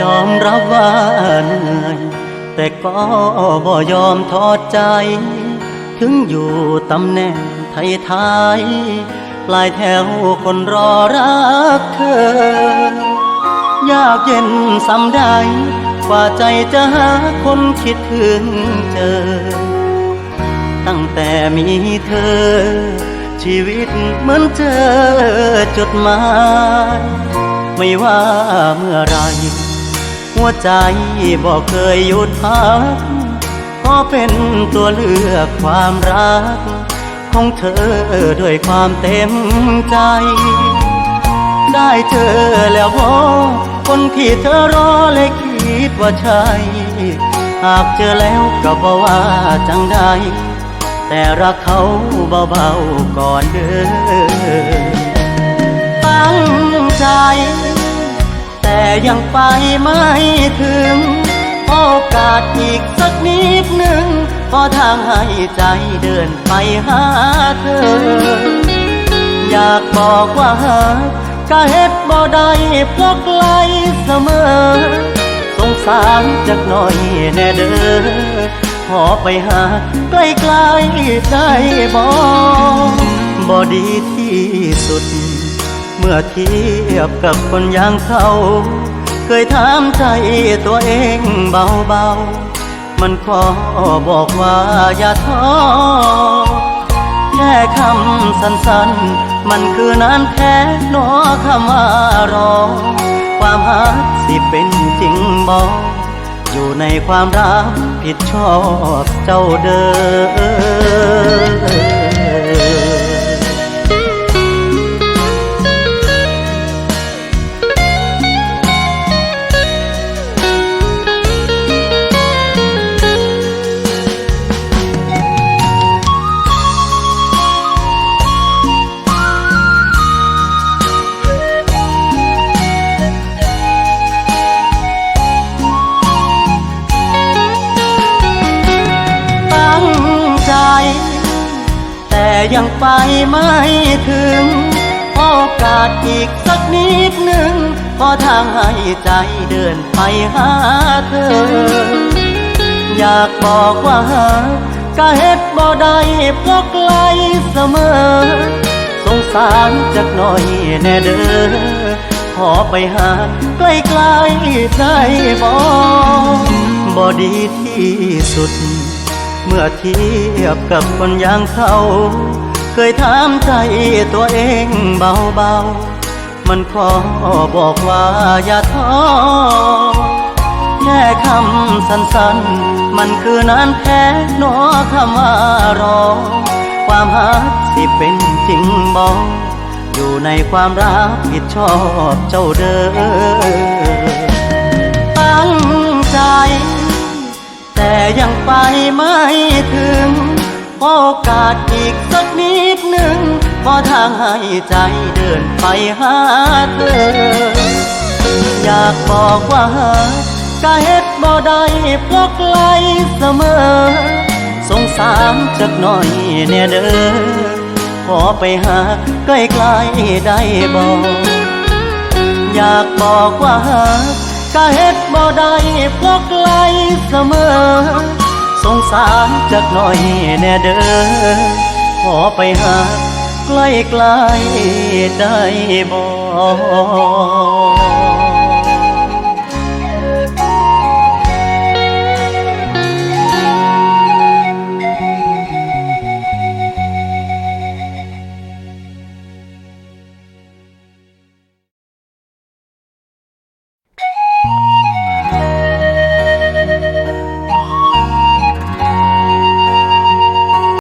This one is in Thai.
ยอมรับว่าเหนื่อย แต่ก็บ่ยอมทอดใจ ถึงอยู่ตำแหน่งไทยทยๆปลายแถวคนรอรักเธอยากเย็นสำใด กว่าใจจะหาคนคิดถึงเจอ ตั้งแต่มีเธอ ชีวิตเหมือนเจอจดหมาย ไม่ว่าเมื่อไร หัวใจบอกเคยหยุดพักขอเป็นตัวเลือกความรัก ของเธอด้วยความเต็มใจ ได้เจอแล้วพอคนที่เธอรอเลยคิ ดว่าใช่ หากเจอแล้วก็บอกว่าจังใดแต่รักเขาเบาๆก่อนเด้อตั้งใจ แต่ยังไปไม่ถึง โอกาสอีกสักนิดหนึ่งขอทางให้ใจเดินไปหาเธอ อยากบอกว่าหากก็เฮ็ดบ่ได้เพราะไกลเสมอ สารจักหน่อยแน่เด้อขอไปหาใกล้ๆได้บ่บ่ดีที่สุด เมื่อเทียบกับคนอย่างเขาเคยถามใจตัวเองเบาๆ มันขอบอกว่าอย่าท้อ แค่คำสั้นๆ มันคือนานแท้หนอคำว่ารอ ความหักสิเป็นจริงบอกอยู่ในความรักผิดชอบเจ้าเดิม ยังไปไม่ถึง โอกาสอีกสักนิดหนึ่งขอทางให้ใจเดินไปหาเธอ อยากบอกว่าหาก็เฮ็ดบ่ได้เพราะไกลเสมอ สงสารจักหน่อยแน่เด้อขอไปหาใกล้ๆได้บ่บ่ดีที่สุด เมื่อเทียบกับคนอย่างเขา เคยถามใจตัวเองเบาๆ มันขอบอกว่าอย่าท้อแค่คำสั้นๆ มันคือนานแท้หนอคำว่ารอ ความหักสิเป็นจริงบอกอยู่ในความรักผิดชอบเจ้าเด้อ แต่ยังไปไม่ถึง โอกาสอีกสักนิดหนึ่งขอทางให้ใจเดินไปหาเธอ อยากบอกว่าก็เฮ็ดบ่ได้เพราะไกลเสมอ สงสารจักหน่อยแน่เด้อขอไปหาใกล้ๆได้บ่อยากบอกว่าก็ ก็เฮ็ดบ่ได้เพราะไกลเสมอ สงสารจักหน่อยแน่เด้อขอไปหาใกล้ๆได้บ่ Música